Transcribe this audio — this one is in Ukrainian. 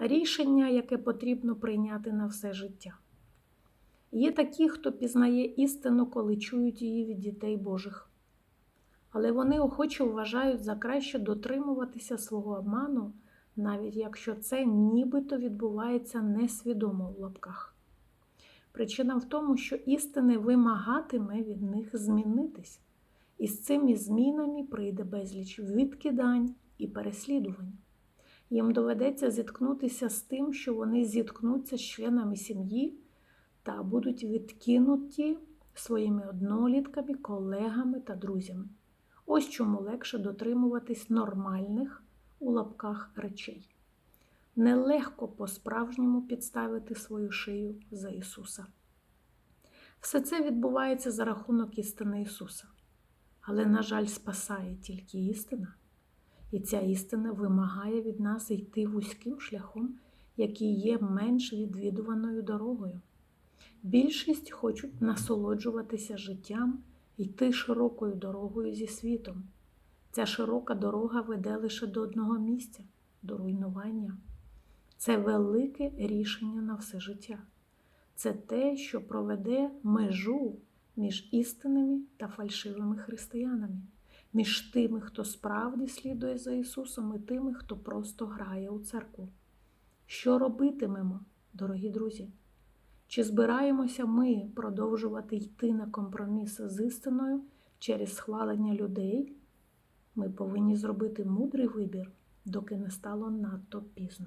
рішення, яке потрібно прийняти на все життя. Є такі, хто пізнає істину, коли чують її від дітей Божих. Але вони охоче вважають за краще дотримуватися свого обману, навіть якщо це нібито відбувається несвідомо в лапках. Причина в тому, що істини вимагатиме від них змінитись, і з цими змінами прийде безліч відкидань і переслідувань. Їм доведеться зіткнутися з тим, що вони зіткнуться з членами сім'ї та будуть відкинуті своїми однолітками, колегами та друзями. Ось чому легше дотримуватись нормальних у лапках речей. Нелегко по-справжньому підставити свою шию за Ісуса. Все це відбувається за рахунок істини Ісуса. Але, на жаль, спасає тільки істина. І ця істина вимагає від нас йти вузьким шляхом, який є менш відвідуваною дорогою. Більшість хочуть насолоджуватися життям, йти широкою дорогою зі світом. Ця широка дорога веде лише до одного місця до руйнування. Це велике рішення на все життя. Це те, що проведе межу між істинними та фальшивими християнами, між тими, хто справді слідує за Ісусом, і тими, хто просто грає у церкву. Що робитимемо, дорогі друзі? Чи збираємося ми продовжувати йти на компроміс з істиною через схвалення людей? Ми повинні зробити мудрий вибір, доки не стало надто пізно.